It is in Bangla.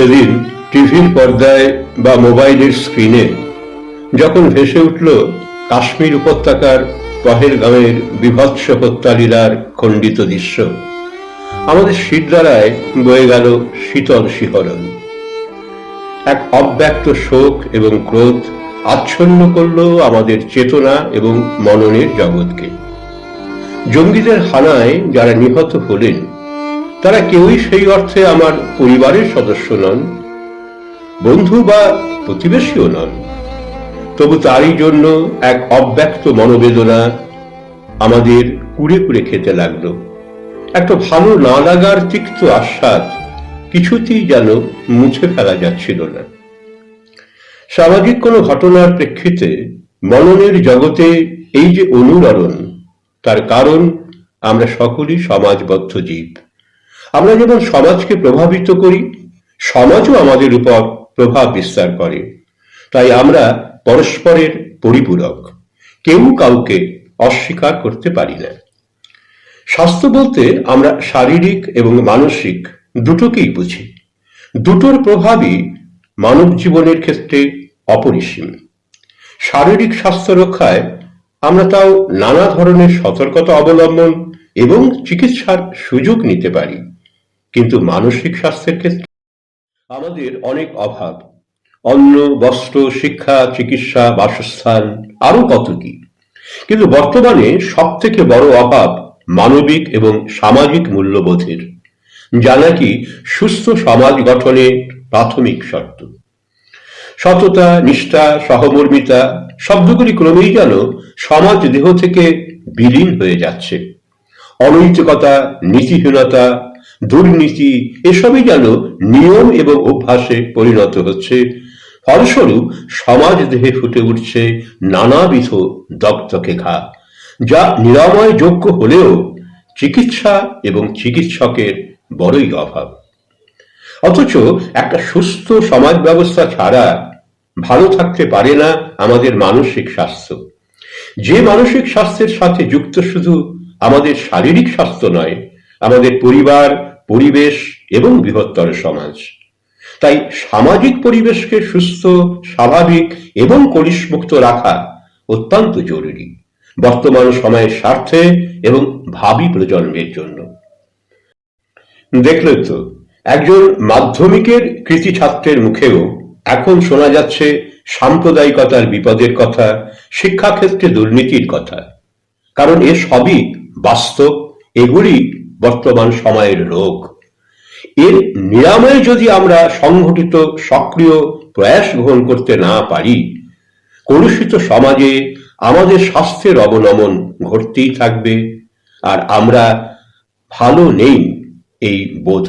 সেদিন টিভির পর্দায় বা মোবাইলের স্ক্রিনে যখন ভেসে উঠল কাশ্মীর উপত্যকার পহেলগাঁওয়ের বিভৎস হত্যালীলার খণ্ডিত দৃশ্য, আমাদের শীতদ্বারায় বয়ে গেল শীতল শিহরণ। এক অব্যক্ত শোক এবং ক্রোধ আচ্ছন্ন করল আমাদের চেতনা এবং মননের জগৎকে। জঙ্গিদের হানায় যারা নিহত হলেন তারা কেউই সেই অর্থে আমার পরিবারের সদস্য নন, বন্ধু বা প্রতিবেশীও নন। তবু তারই জন্য এক অব্যক্ত মনোবেদনা আমাদের কুড়ে কুড়ে খেতে লাগল। একটা ভালো না লাগার তিক্ত আস্বাদ কিছুতেই যেন মুছে ফেলা যাচ্ছিল না। সামাজিক কোনো ঘটনার প্রেক্ষিতে মননের জগতে এই যে অনুরণন, তার কারণ আমরা সকলেই সমাজবদ্ধ জীব। আমরা যেমন সমাজকে প্রভাবিত করি, সমাজও আমাদের উপর প্রভাব বিস্তার করে। তাই আমরা পরস্পরের পরিপূরক। কেউ কাউকে অস্বীকার করতে পারি না। স্বাস্থ্য বলতে আমরা শারীরিক এবং মানসিক দুটোকেই বুঝি। দুটোর প্রভাবই মানব জীবনের ক্ষেত্রে অপরিসীম। শারীরিক স্বাস্থ্য রক্ষায় আমরা তাও নানা ধরনের সতর্কতা অবলম্বন এবং চিকিৎসার সুযোগ নিতে পারি। কিন্তু মানসিক স্বাস্থ্যের ক্ষেত্রে আমাদের অনেক অভাব। অন্ন, বস্ত্র, শিক্ষা, চিকিৎসা, বাসস্থান আরও কত কি। কিন্তু বর্তমানে সব থেকে বড় অভাব মানবিক এবং সামাজিক মূল্যবোধের। যা নাকি সুস্থ সমাজ গঠনের প্রাথমিক শর্ত। সততা, নিষ্ঠা, সহমর্মিতা শব্দগুলি ক্রমেই যেন সমাজ দেহ থেকে বিলীন হয়ে যাচ্ছে। অনৈতিকতা, নীতিহীনতা দুর্নীতি, এসবই যেন নিয়ম এবং অভ্যাসে পরিণত হচ্ছে। ফলস্বরূপ সমাজ দেহে ফুটে উঠছে নানাবিধ দগ্ধকে ঘা যা নিরাময় যোগ্য হলেও চিকিৎসা এবং চিকিৎসকের বড়ই অভাব। অথচ একটা সুস্থ সমাজ ব্যবস্থা ছাড়া ভালো থাকতে পারে না আমাদের মানসিক স্বাস্থ্য। যে মানসিক স্বাস্থ্যের সাথে যুক্ত শুধু আমাদের শারীরিক স্বাস্থ্য নয়, আমাদের পরিবার পরিবেশ এবং বৃহত্তর সমাজ। তাই সামাজিক পরিবেশকে সুস্থ, স্বাভাবিক এবং কলিশমুক্ত রাখা অত্যন্ত জরুরি বর্তমান সময়ের স্বার্থে এবং ভাবি প্রজন্মের জন্য। দেখলে তো, একজন মাধ্যমিকের কৃতি ছাত্রের মুখেও এখন শোনা যাচ্ছে সাম্প্রদায়িকতার বিপদের কথা, শিক্ষাক্ষেত্রে দুর্নীতির কথা। কারণ এ সবই বাস্তব, এগুলি বর্তমান সময়ের রোগ। এর নিরাময়ে যদি আমরা সংঘটিত সক্রিয় প্রয়াস গ্রহণ করতে না পারি, কলুষিত সমাজে আমাদের স্বাস্থ্যের অবনমন ঘটতেই থাকবে, আর আমরা ভালো নেই এই বোধ।